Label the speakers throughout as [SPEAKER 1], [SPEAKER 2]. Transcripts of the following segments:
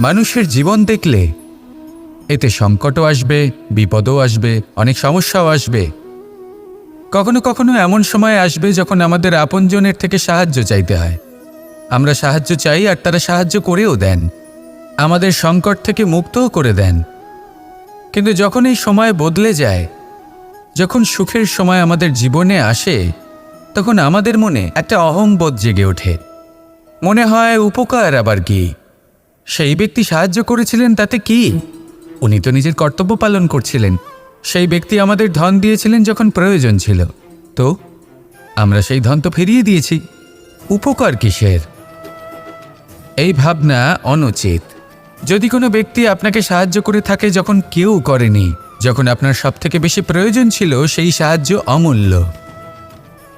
[SPEAKER 1] মানুষের জীবন দেখলে এতে সংকটও আসবে, বিপদও আসবে, অনেক সমস্যাও আসবে। কখনো কখনো এমন সময় আসবে যখন আমাদের আপনজনের থেকে সাহায্য চাইতে হয়। আমরা সাহায্য চাই আর তারা সাহায্য করেও দেন। আমাদের সংকট থেকে মুক্তও করে দেন। কিন্তু যখন এই সময় বদলে যায়, যখন সুখের সময় আমাদের জীবনে আসে, তখন আমাদের মনে একটা অহংবোধ জেগে ওঠে। মনে হয়, উপকার আবার কি? সেই ব্যক্তি সাহায্য করেছিলেন তাতে কি? উনি তো নিজের কর্তব্য পালন করছিলেন। সেই ব্যক্তি আমাদের ধন দিয়েছিলেন যখন প্রয়োজন ছিল। তো, আমরা সেই ধন তো ফিরিয়ে দিয়েছি। উপকার কিসের? এই ভাবনা অনুচিত। যদি কোনো ব্যক্তি আপনাকে সাহায্য করে থাকে যখন কেউ করেনি, যখন আপনার সব থেকে বেশি প্রয়োজন ছিল সেই সাহায্য অমূল্য।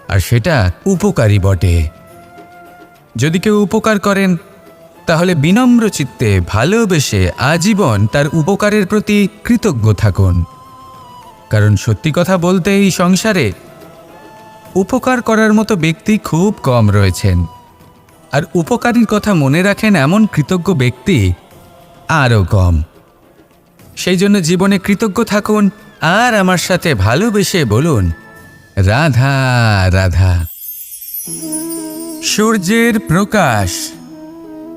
[SPEAKER 1] আর সেটা উপকারী বটে। যদি কেউ উপকার করেন তাহলে বিনম্র চিত্তে ভালোবেসে আজীবন তার উপকারের প্রতি কৃতজ্ঞ থাকুন। কারণ সত্যি কথা বলতে এই সংসারে উপকার করার মতো ব্যক্তি খুব কম রয়েছেন। আর উপকারীর কথা মনে রাখেন এমন কৃতজ্ঞ ব্যক্তি আরও কম। সেই জন্য জীবনে কৃতজ্ঞ থাকুন আর আমার সাথে ভালোবেসে বলুন, রাধা রাধা। সূর্যের প্রকাশ।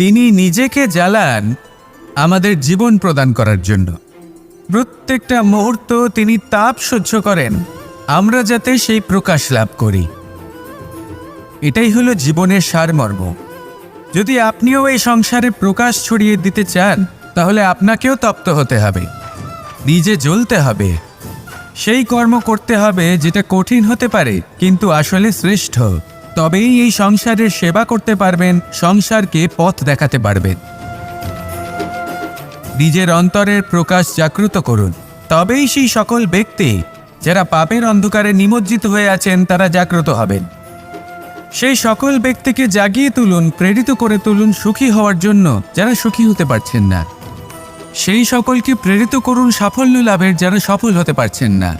[SPEAKER 1] তিনি নিজেকে জ্বালান আমাদের জীবন প্রদান করার জন্য। প্রত্যেকটা মুহূর্ত তিনি তাপ সহ্য করেন। আমরা যাতে সেই প্রকাশ লাভ করি। এটাই হলো জীবনের সারমর্ম। যদি আপনিও এই সংসারে প্রকাশ ছড়িয়ে দিতে চান, তাহলে আপনাকেও তপ্ত হতে হবে। নিজে জ্বলতে হবে। সেই কর্ম করতে হবে যেটা কঠিন হতে পারে, কিন্তু আসলে শ্রেষ্ঠ। তবেই এই সংসারের সেবা করতে পারবেন, সংসারকে পথ দেখাতে পারবেন। নিজের অন্তরের প্রকাশ জাগ্রত করুন। তবেই সেই সকল ব্যক্তি, যারা পাপের অন্ধকারে নিমজ্জিত হয়ে আছেন, তারা জাগ্রত হবেন। সেই সকল ব্যক্তিকে জাগিয়ে তুলুন, প্রেরিত করে তুলুন, সুখী হওয়ার জন্য, যারা সুখী হতে পারছেন না। সেই সকলকে প্রেরিত করুন, সাফল্য লাভের, যারা সফল হতে পারছেন না।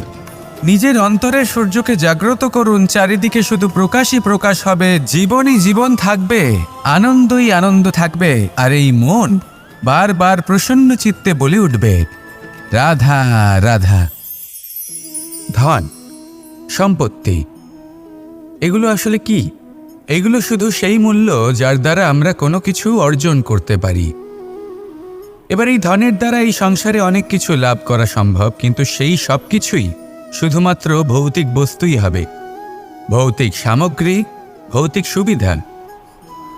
[SPEAKER 1] নিজের অন্তরের সূর্যকে জাগ্রত করুন, চারিদিকে শুধু প্রকাশই প্রকাশ হবে, জীবনই জীবন থাকবে, আনন্দই আনন্দ থাকবে, আর এই মন বারবার প্রসন্ন চিত্তে বলে উঠবে। রাধা রাধা। ধন, সম্পত্তি, এগুলো আসলে কি? এগুলো শুধু সেই মূল্য যার দ্বারা আমরা কোনো কিছু অর্জন করতে পারি। এবার এই ধনের দ্বারা এই সংসারে অনেক কিছু লাভ করা সম্ভব, কিন্তু সেই সব কিছুই শুধুমাত্র ভৌতিক বস্তুই হবে। ভৌতিক সামগ্রী, ভৌতিক সুবিধা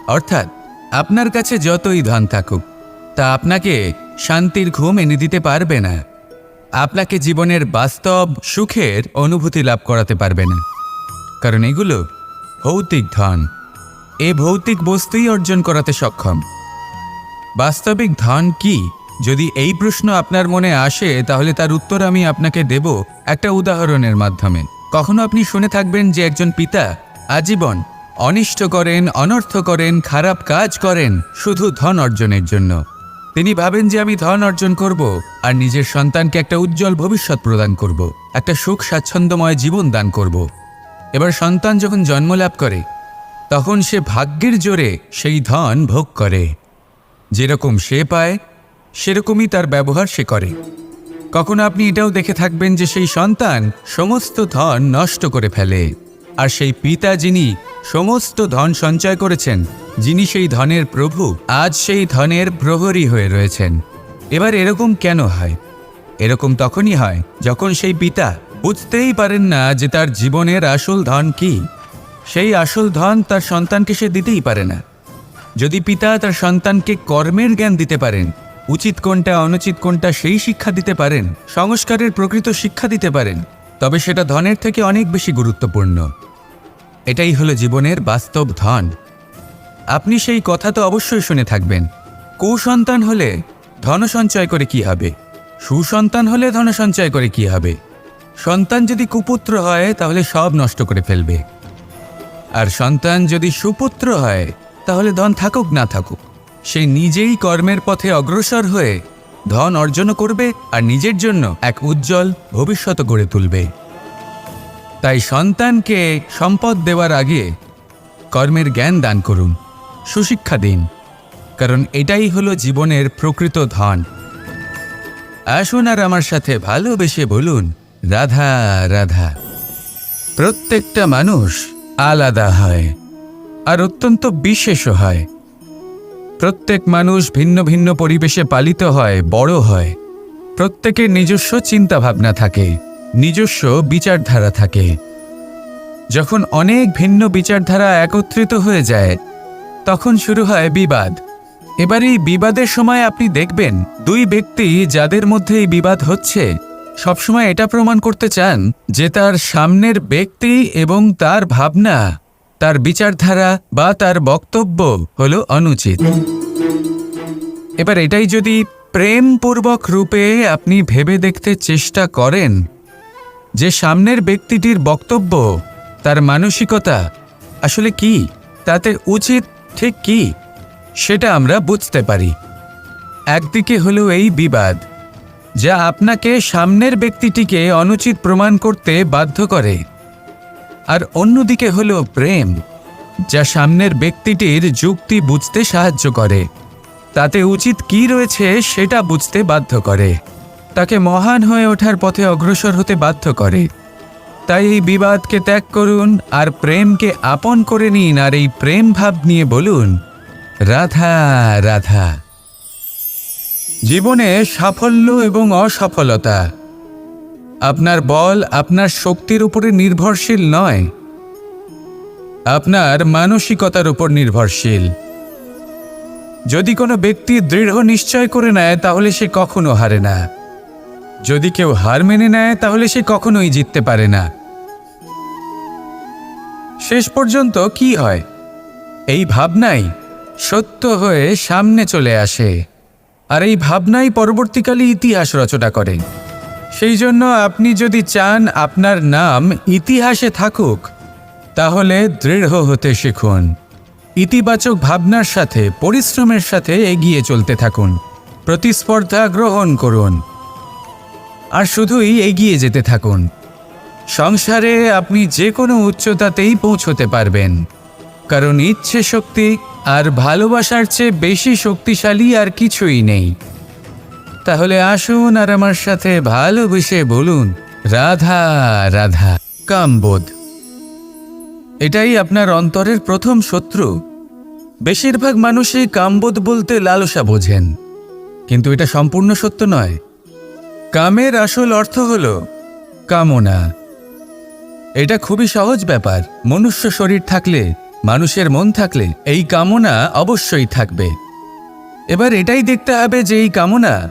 [SPEAKER 1] অর্থাৎ, আপনার কাছে যতই ধন থাকুক, তা আপনাকে শান্তির ঘুম এনে দিতে পারবে না। আপনাকে জীবনের বাস্তব সুখের অনুভূতি লাভ করাতে পারবে না। কারণ এগুলো ভৌতিক ধন। এ ভৌতিক বস্তুই অর্জন করাতে সক্ষম। বাস্তবিক ধন কি? যদি এই প্রশ্ন আপনার মনে আসে, তাহলে তার উত্তর আমি আপনাকে দেব একটা উদাহরণের মাধ্যমে। কখনো আপনি শুনে থাকবেন যে একজন পিতা আজীবন অনিষ্ট করেন, অনর্থ করেন, খারাপ কাজ করেন, শুধু ধন অর্জনের জন্য। তিনি ভাবেন যে আমি ধন অর্জন করব আর নিজের সন্তানকে একটা উজ্জ্বল ভবিষ্যৎ প্রদান করব, একটা সুখ স্বাচ্ছন্দ্যময় জীবন দান করব। এবার সন্তান যখন জন্ম লাভ করে, তখন সে ভাগ্যের জোরে সেই ধন ভোগ করে। যেরকম সে পায় সেরকমই তার ব্যবহার সে করে। কখনো আপনি এটাও দেখে থাকবেন যে সেই সন্তান সমস্ত ধন নষ্ট করে ফেলে, আর সেই পিতা যিনি সমস্ত ধন সঞ্চয় করেছেন, যিনি সেই ধনের প্রভু, আজ সেই ধনের প্রহরী হয়ে রয়েছেন। এবার এরকম কেন হয়? এরকম তখনই হয় যখন সেই পিতা বুঝতেই পারেন না যে তার জীবনের আসল ধন কি। সেই আসল ধন তার সন্তানকে সে দিতেই পারে না। যদি পিতা তার সন্তানকে কর্মের জ্ঞান দিতে পারেন উচিত কোনটা, অনুচিত কোনটা সেই শিক্ষা দিতে পারেন, সংস্কারের প্রকৃত শিক্ষা দিতে পারেন, তবে সেটা ধনের থেকে অনেক বেশি গুরুত্বপূর্ণ। এটাই হলো জীবনের বাস্তব ধন। আপনি সেই কথা তো অবশ্যই শুনে থাকবেন। কুসন্তান হলে ধন সঞ্চয় করে কি হবে? সুসন্তান হলে ধন সঞ্চয় করে কি হবে? সন্তান যদি কুপুত্র হয়, তাহলে সব নষ্ট করে ফেলবে। আর সন্তান যদি সুপুত্র হয়, তাহলে ধন থাকুক না থাকুক। সে নিজেই কর্মের পথে অগ্রসর হয়ে ধন অর্জন করবে আর নিজের জন্য এক উজ্জ্বল ভবিষ্যৎ গড়ে তুলবে। তাই সন্তানকে সম্পদ দেওয়ার আগে কর্মের জ্ঞান দান করুন, সুশিক্ষা দিন, কারণ এটাই হলো জীবনের প্রকৃত ধন। আসুন আর আমার সাথে ভালোবেসে বলুন, রাধা রাধা। প্রত্যেকটা মানুষ আলাদা হয় আর অত্যন্ত বিশেষও হয়। প্রত্যেক মানুষ ভিন্ন ভিন্ন পরিবেশে পালিত হয়, বড় হয়। প্রত্যেকের নিজস্ব চিন্তাভাবনা থাকে, নিজস্ব বিচারধারা থাকে। যখন অনেক ভিন্ন বিচারধারা একত্রিত হয়ে যায়, তখন শুরু হয় বিবাদ। এবার এই বিবাদের সময় আপনি দেখবেন, দুই ব্যক্তি যাদের মধ্যে এই বিবাদ হচ্ছে, সবসময় এটা প্রমাণ করতে চান যে তার সামনের ব্যক্তি এবং তার ভাবনা তার বিচারধারা বা তার বক্তব্য হলো অনুচিত। এবার এটাই যদি প্রেমপূর্বক রূপে আপনি ভেবে দেখতে চেষ্টা করেন, যে সামনের ব্যক্তিটির বক্তব্য, তার মানসিকতা আসলে কি, তাতে উচিত ঠিক কি, সেটা আমরা বুঝতে পারি। একদিকে হলো এই বিবাদ, যা আপনাকে সামনের ব্যক্তিটিকে অনুচিত প্রমাণ করতে বাধ্য করে। আর অন্যদিকে হলো প্রেম, যা সামনের ব্যক্তিটির যুক্তি বুঝতে সাহায্য করে। তাতে উচিত কি রয়েছে সেটা বুঝতে বাধ্য করে। তাকে মহান হয়ে ওঠার পথে অগ্রসর হতে বাধ্য করে। তাই এই বিবাদকে ত্যাগ করুন আর প্রেমকে আপন করে নিন আর এই প্রেম ভাব নিয়ে বলুন, রাধা রাধা। জীবনে সাফল্য এবং অসফলতা আপনার বল আপনার শক্তির উপরে নির্ভরশীল নয়। আপনার মানসিকতার উপর নির্ভরশীল। যদি কোনো ব্যক্তি দৃঢ় নিশ্চয় করে নেয়, তাহলে সে কখনো হারে না। যদি কেউ হার মেনে নেয়, তাহলে সে কখনোই জিততে পারে না। শেষ পর্যন্ত কি হয়? এই ভাবনাই সত্য হয়ে সামনে চলে আসে। আর এই ভাবনাই পরবর্তীকালে ইতিহাস রচনা করে। সেই জন্য আপনি যদি চান আপনার নাম ইতিহাসে থাকুক, তাহলে দৃঢ় হতে শিখুন। ইতিবাচক ভাবনার সাথে, পরিশ্রমের সাথে এগিয়ে চলতে থাকুন। প্রতিস্পর্ধা গ্রহণ করুন। আর শুধুই এগিয়ে যেতে থাকুন। সংসারে আপনি যে কোনো উচ্চতাতেই পৌঁছতে পারবেন। কারণ ইচ্ছে শক্তি আর ভালোবাসার চেয়ে বেশি শক্তিশালী আর কিছুই নেই। তাহলে আসুন আর আমার সাথে ভালোবেসে বলুন। রাধা রাধা, কামবোধ। এটাই আপনার অন্তরের প্রথম শত্রু। বেশিরভাগ মানুষই কামবোধ বলতে লালসা বোঝেন। কিন্তু এটা সম্পূর্ণ সত্য নয়। কামের আসল অর্থ হল কামনা। এটা খুবই সহজ ব্যাপার। মনুষ্য শরীর থাকলে, মানুষের মন থাকলে এই কামনা অবশ্যই থাকবে। এবার এটাই দেখতে হবে যে এই কামনা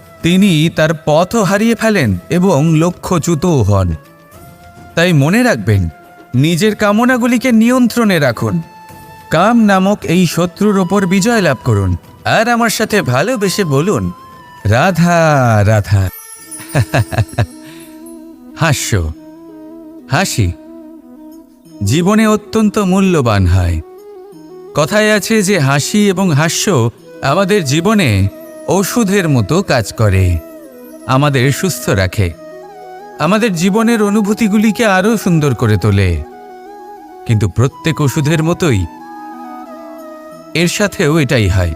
[SPEAKER 1] তিনি তার পথও হারিয়ে ফেলেন এবং লক্ষ্যচ্যুতও হন। তাই মনে রাখবেন, নিজের কামনাগুলিকে নিয়ন্ত্রণে রাখুন। কাম নামক এই শত্রুর ওপর বিজয় লাভ করুন। আর আমার সাথে ভালোবেসে বলুন, রাধা রাধা। হাস্য। হাসি। জীবনে অত্যন্ত মূল্যবান হয়। কথায় আছে যে হাসি এবং হাস্য আমাদের জীবনে ওষুধের মতো কাজ করে। আমাদের সুস্থ রাখে। আমাদের জীবনের অনুভূতিগুলিকে আরও সুন্দর করে তোলে। কিন্তু প্রত্যেক ওষুধের মতোই এর সাথেও এটাই হয়।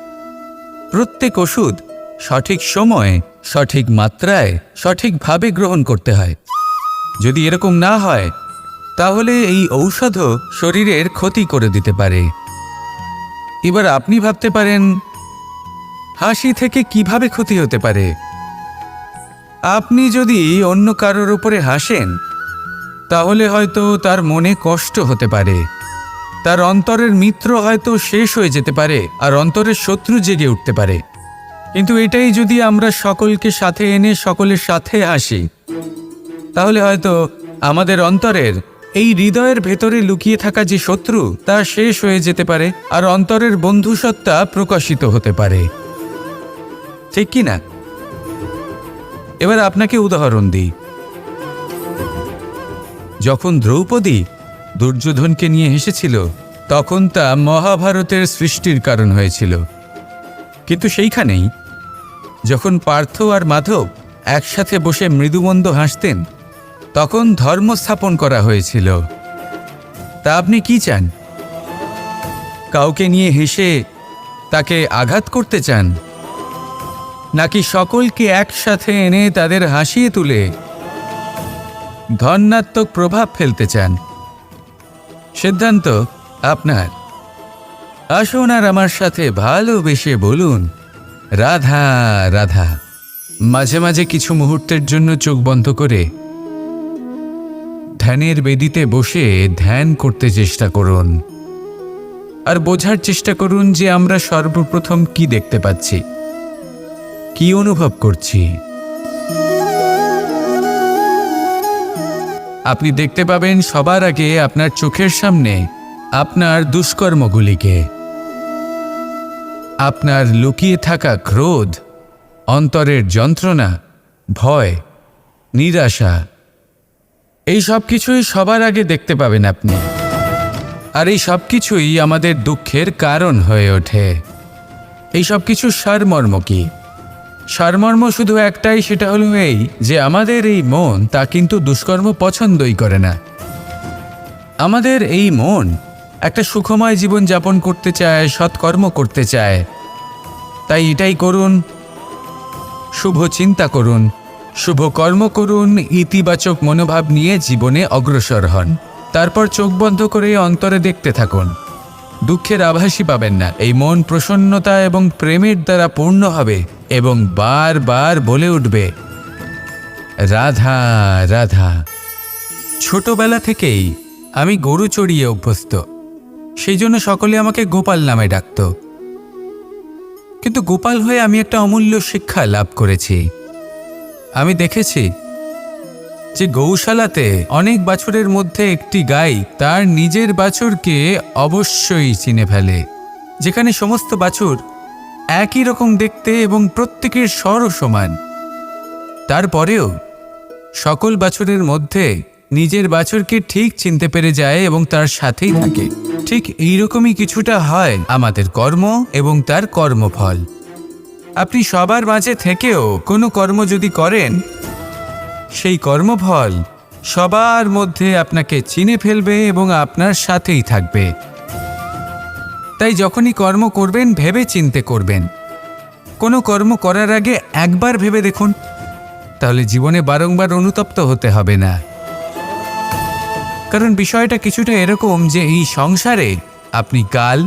[SPEAKER 1] প্রত্যেক ওষুধ সঠিক সময়ে, সঠিক মাত্রায়, সঠিকভাবে গ্রহণ করতে হয়। যদি এরকম না হয়, তাহলে এই ঔষধও শরীরের ক্ষতি করে দিতে পারে। এবার আপনি ভাবতে পারেন হাসি থেকে কীভাবে ক্ষতি হতে পারে? আপনি যদি অন্য কারোর উপরে হাসেন, তাহলে হয়তো তার মনে কষ্ট হতে পারে। তার অন্তরের মিত্র হয়তো শেষ হয়ে যেতে পারে আর অন্তরের শত্রু জেগে উঠতে পারে। কিন্তু এটাই যদি আমরা সকলকে সাথে এনে সকলের সাথে হাসি, তাহলে হয়তো আমাদের অন্তরের এই হৃদয়ের ভেতরে লুকিয়ে থাকা যে শত্রু, তা শেষ হয়ে যেতে পারে আর অন্তরের বন্ধুসত্তা প্রকাশিত হতে পারে। ঠিক কি না? এবার আপনাকে উদাহরণ দিই। যখন দ্রৌপদী দুর্যোধনকে নিয়ে হেসেছিল তখন তা মহাভারতের সৃষ্টির কারণ হয়েছিল। কিন্তু সেইখানেই, যখন পার্থ আর মাধব একসাথে বসে মৃদুমন্দ হাসতেন, তখন ধর্ম স্থাপন করা হয়েছিল। তা আপনি কি চান? কাউকে নিয়ে হেসে তাকে আঘাত করতে চান? নাকি সকলকে একসাথে এনে তাদের হাসিয়ে তুলে? ধন্যাত্মক প্রভাব ফেলতে চান। সিদ্ধান্ত আপনার। আসুন আর আমার সাথে ভালোবেসে বলুন, রাধা রাধা, মাঝে মাঝে কিছু মুহূর্তের জন্য চোখ বন্ধ করে ধ্যানের বেদিতে বসে ধ্যান করতে চেষ্টা করুন। আর বোঝার চেষ্টা করুন যে আমরা সর্বপ্রথম কি দেখতে পাচ্ছি। কি অনুভব করছি? আপনি দেখতে পাবেন সবার আগে আপনার চোখের সামনে আপনার দুষ্কর্মগুলিকে। আপনার লুকিয়ে থাকা ক্রোধ, অন্তরের যন্ত্রণা, ভয়, নিরাশা, এই সব কিছুই সবার আগে দেখতে পাবেন আপনি। আর এই সব কিছুই আমাদের দুঃখের কারণ হয়ে ওঠে। এই সব কিছু সারমর্ম কি? সারমর্ম শুধু একটাই, সেটা হলো এই, যে আমাদের এই মন তা কিন্তু দুষ্কর্ম পছন্দই করে না। আমাদের এই মন একটা সুখময় জীবন যাপন করতে চায়, সৎকর্ম করতে চায়। তাই এটাই করুন, শুভ চিন্তা করুন, শুভ কর্ম করুন, ইতিবাচক মনোভাব নিয়ে জীবনে অগ্রসর হন। তারপর চোখ বন্ধ করে অন্তরে দেখতে থাকুন। দুঃখের আভাসই পাবেন না। এই মন প্রসন্নতা এবং প্রেমের দ্বারা পূর্ণ হবে। এবং বারবার বলে উঠবে, রাধা রাধা, ছোটবেলা থেকেই আমি গরু চড়িয়ে অভ্যস্ত। সেই জন্য সকলে আমাকে গোপাল নামে ডাকত। কিন্তু গোপাল হয়ে আমি একটা অমূল্য শিক্ষা লাভ করেছি। আমি দেখেছি যে গৌশালাতে অনেক বাছুরের মধ্যে একটি গাই তার নিজের বাছুরকে অবশ্যই চিনে ফেলে। যেখানে সমস্ত বাছুর একই রকম দেখতে এবং প্রত্যেকের স্বরও সমান। তারপরেও, সকল বাছুরের মধ্যে নিজের বাছুরকে ঠিক চিনতে পেরে যায় এবং তার সাথেই থাকে। ঠিক এইরকমই কিছুটা হয় আমাদের কর্ম এবং তার কর্মফল। আপনি সবার মাঝে থেকেও কোনো কর্ম যদি করেন, সেই কর্মফল সবার মধ্যে আপনাকে চিনে ফেলবে এবং আপনার সাথেই থাকবে। তাই যখনই কর্ম করবেন, ভেবে চিনতে করবেন। কোনো কর্ম করার আগে একবার ভেবে দেখুন, তাহলে জীবনে বারংবার অনুতপ্ত হতে হবে না। কারণ বিষয়টা কিছুটা এরকম যে এই সংসারে আপনি কাল,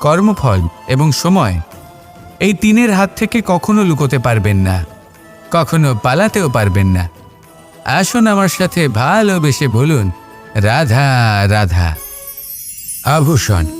[SPEAKER 1] কর্মফল এবং সময় এই তিনের হাত থেকে কখনো লুকোতে পারবেন না, কখনো পালাতেও পারবেন না। আসুন আমার সাথে ভালোবেসে বলুন, রাধা রাধা। আভূষণ।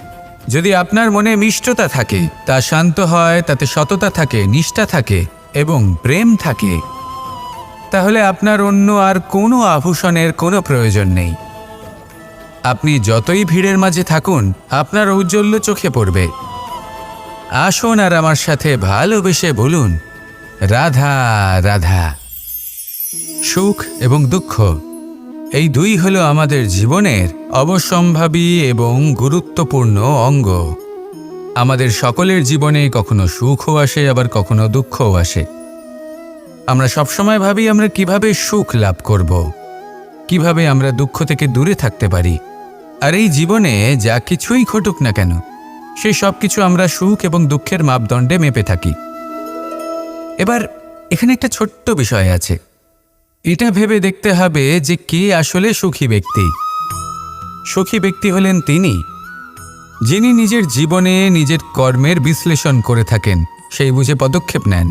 [SPEAKER 1] যদি আপনার মনে মিষ্টতা থাকে, তা শান্ত হয়, তাতে সততা থাকে, নিষ্ঠা থাকে এবং প্রেম থাকে, তাহলে আপনার অন্য আর কোনো আভূষণের কোনো প্রয়োজন নেই। আপনি যতই ভিড়ের মাঝে থাকুন, আপনার ঔজ্জ্বল্য চোখে পড়বে। আসুন আর আমার সাথে ভালোবেসে বলুন, রাধা রাধা। সুখ এবং দুঃখ এই দুই হলো আমাদের জীবনের অবশ্যম্ভাবী এবং গুরুত্বপূর্ণ অঙ্গ। আমাদের সকলের জীবনে কখনো সুখও আসে, আবার কখনো দুঃখও আসে। আমরা সবসময় ভাবি আমরা কীভাবে সুখ লাভ করব, কীভাবে আমরা দুঃখ থেকে দূরে থাকতে পারি। আর এই জীবনে যা কিছুই ঘটুক না কেন সেই সব কিছু আমরা সুখ এবং দুঃখের মাপদণ্ডে মেপে থাকি। এবার এখানে একটা ছোট্ট বিষয় আছে। এটা ভেবে দেখতে হবে যে কে আসলে সুখী ব্যক্তি। সুখী ব্যক্তি হলেন তিনি, যিনি নিজের জীবনে নিজের কর্মের বিশ্লেষণ করে থাকেন, সেই বুঝে পদক্ষেপ নেন।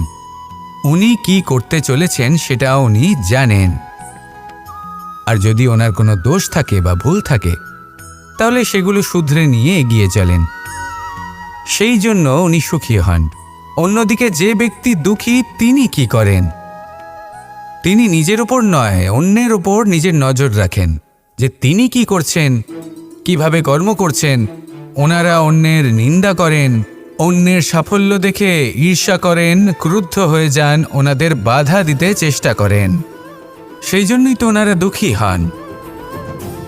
[SPEAKER 1] উনি কি করতে চলেছেন সেটা উনি জানেন। আর যদি ওনার কোনো দোষ থাকে বা ভুল থাকে, তাহলে সেগুলো শুধরে নিয়ে এগিয়ে চলেন। সেই জন্য উনি সুখী হন। অন্যদিকে যে ব্যক্তি দুঃখী, তিনি কি করেন? তিনি নিজের ওপর নয়, অন্যের ওপর নিজের নজর রাখেন। যে তিনি কি করছেন, কীভাবে কর্ম করছেন, ওনারা অন্যের নিন্দা করেন, অন্যের সাফল্য দেখে ঈর্ষা করেন, ক্রুদ্ধ হয়ে যান, ওনাদের বাধা দিতে চেষ্টা করেন। সেই জন্যই তো ওনারা দুঃখী হন।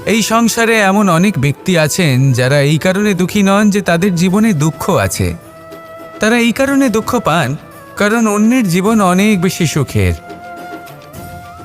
[SPEAKER 1] এই সংসারে এমন অনেক ব্যক্তি আছেন যারা এই কারণে দুঃখী নন যে তাদের জীবনে দুঃখ আছে। তারা এই কারণে দুঃখ পান, কারণ অন্যের জীবন অনেক বেশি সুখের।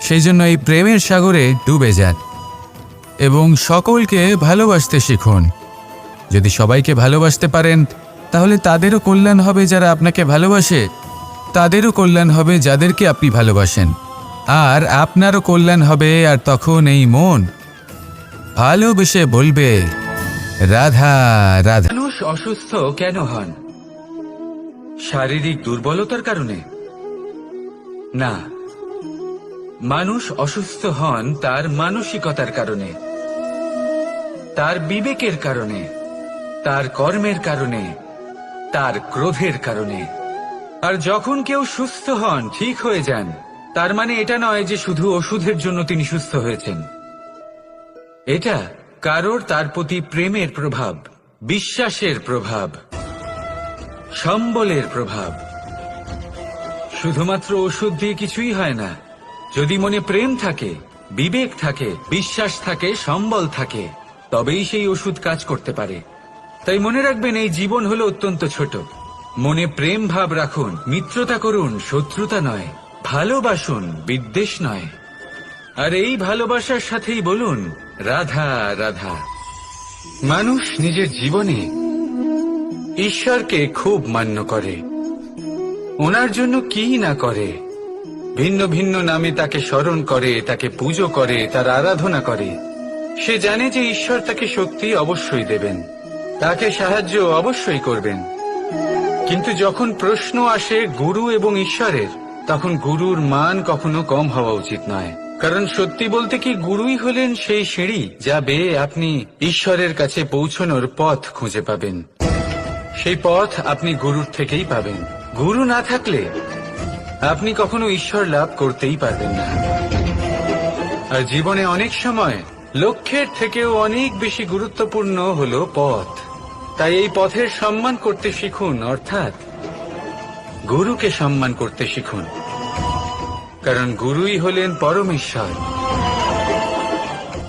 [SPEAKER 1] সেই জন্য এই প্রেমের সাগরে ডুবে যান এবং সকলকে ভালোবাসতে শিখুন। যদি সবাইকে ভালোবাসতে পারেন, তাহলে তাদেরও কল্যাণ হবে যারা আপনাকে ভালোবাসে। তাদেরও কল্যাণ হবে যাদেরকে আপনি ভালোবাসেন। আর আপনারও কল্যাণ হবে আর তখন এই মন। ভালোবেসে বলবে, রাধা রাধা। মানুষ অসুস্থ কেন হন? শারীরিক দুর্বলতার কারণে? না মানুষ অসুস্থ হন তার মানসিকতার কারণে, তার বিবেকের কারণে, তার কর্মের কারণে, তার ক্রোধের কারণে। আর যখন কেউ সুস্থ হন, ঠিক হয়ে যান, তার মানে এটা নয় যে শুধু ওষুধের জন্য তিনি সুস্থ হয়েছেন। এটা কারোর তার প্রতি প্রেমের প্রভাব, বিশ্বাসের প্রভাব, সম্বলের প্রভাব। শুধুমাত্র ওষুধ দিয়ে কিছুই হয় না যদি মনে প্রেম থাকে, বিবেক থাকে, বিশ্বাস থাকে, সম্বল থাকে, তবেই সেই ওষুধ কাজ করতে পারে। তাই মনে রাখবেন এই জীবন হলো অত্যন্ত ছোট। মনে প্রেম ভাব রাখুন, মিত্রতা করুন, শত্রুতা নয়, ভালোবাসুন, বিদ্বেষ নয়।
[SPEAKER 2] আর এই ভালোবাসার সাথেই বলুন, রাধা রাধা। মানুষ নিজের জীবনে ঈশ্বরকে খুব মান্য করে। ওনার জন্য কি না করে? ভিন্ন ভিন্ন নামে তাকে স্মরণ করে, তাকে পুজো করে, তার আরাধনা করে। সে জানে যে ঈশ্বর তাকে শক্তি অবশ্যই দেবেন। তাকে সাহায্য অবশ্যই করবেন। কিন্তু যখন প্রশ্ন আসে গুরু এবং ঈশ্বরের, তখন গুরুর মান কখনো কম হওয়া উচিত নয়। কারণ সত্যি বলতে কি গুরুই হলেন সেই সিঁড়ি যা বেয়ে আপনি ঈশ্বরের কাছে পৌঁছনোর পথ খুঁজে পাবেন। সেই পথ আপনি গুরুর থেকেই পাবেন। গুরু না থাকলে আপনি কখনো ঈশ্বর লাভ করতেই পারবেন না। আর জীবনে অনেক সময় লক্ষ্যের থেকেও অনেক বেশি গুরুত্বপূর্ণ হলো পথ। তাই এই পথের সম্মান করতে শিখুন, অর্থাৎ গুরুকে সম্মান করতে শিখুন। কারণ গুরুই হলেন পরমেশ্বর।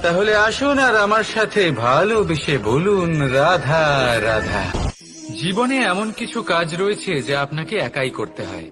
[SPEAKER 2] তাহলে আসুন আর আমার সাথে ভালোবেসে বলুন, রাধা রাধা। জীবনে এমন কিছু কাজ রয়েছে যা আপনাকে একাই করতে হয়।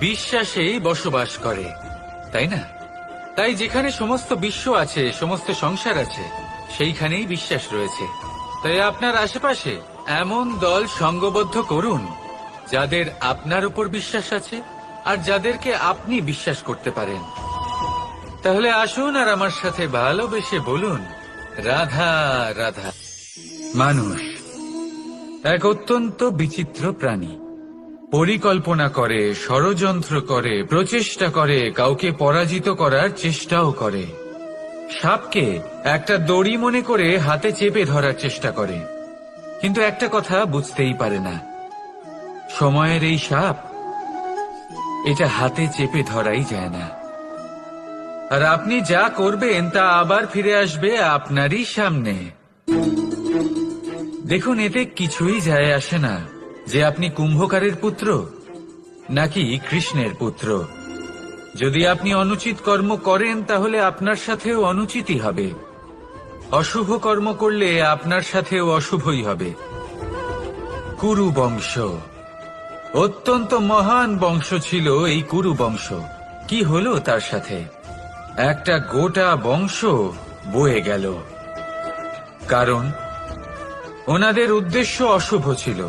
[SPEAKER 2] বিশ্বাসেই বসবাস করে, তাই না? তাই যেখানে সমস্ত বিশ্ব আছে, সমস্ত সংসার আছে, সেইখানেই বিশ্বাস রয়েছে। তাই আপনার আশেপাশে এমন দল সঙ্গবদ্ধ করুন, যাদের আপনার উপর বিশ্বাস আছে আর যাদেরকে আপনি বিশ্বাস করতে পারেন। তাহলে আসুন আর আমার সাথে ভালোবেসে বলুন, রাধা রাধা। মানুষ, এক অত্যন্ত বিচিত্র প্রাণী। পরিকল্পনা করে, ষড়যন্ত্র করে, প্রচেষ্টা করে, কাউকে পরাজিত করার চেষ্টাও করে। সাপকে একটা দড়ি মনে করে হাতে চেপে ধরার চেষ্টা করে। কিন্তু একটা কথা বুঝতেই পারে না। সময়ের এই সাপ, এটা হাতে চেপে ধরাই যায় না। আর আপনি যা করবেন, তা আবার ফিরে আসবে আপনারই সামনে। দেখুন, এতে কিছুই যায় আসে না। যে আপনি কুম্ভকারের পুত্র, নাকি কৃষ্ণের পুত্র? যদি আপনি অনুচিত কর্ম করেন, তাহলে আপনার সাথেও অনুচিতই হবে। অশুভ কর্ম করলে আপনার সাথেও অশুভই হবে। কুরু বংশ অত্যন্ত মহান বংশ ছিল এই কুরু বংশ কি হলো তার সাথে? একটা গোটা বংশ বয়ে গেল। কারণ, ওনাদের উদ্দেশ্য অশুভ ছিল।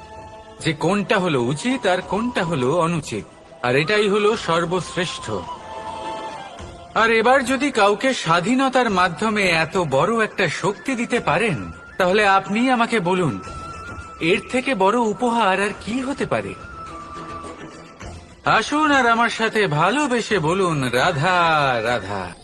[SPEAKER 2] যে কোনটা হলো উচিত আর কোনটা হলো অনুচিত। আর এটাই হলো সর্বশ্রেষ্ঠ। আর এবার যদি কাউকে স্বাধীনতার মাধ্যমে এত বড় একটা শক্তি দিতে পারেন, তাহলে আপনি আমাকে বলুন, এর থেকে বড় উপহার আর কি হতে পারে? আসুন আর আমার সাথে ভালোবেসে বলুন, রাধা রাধা।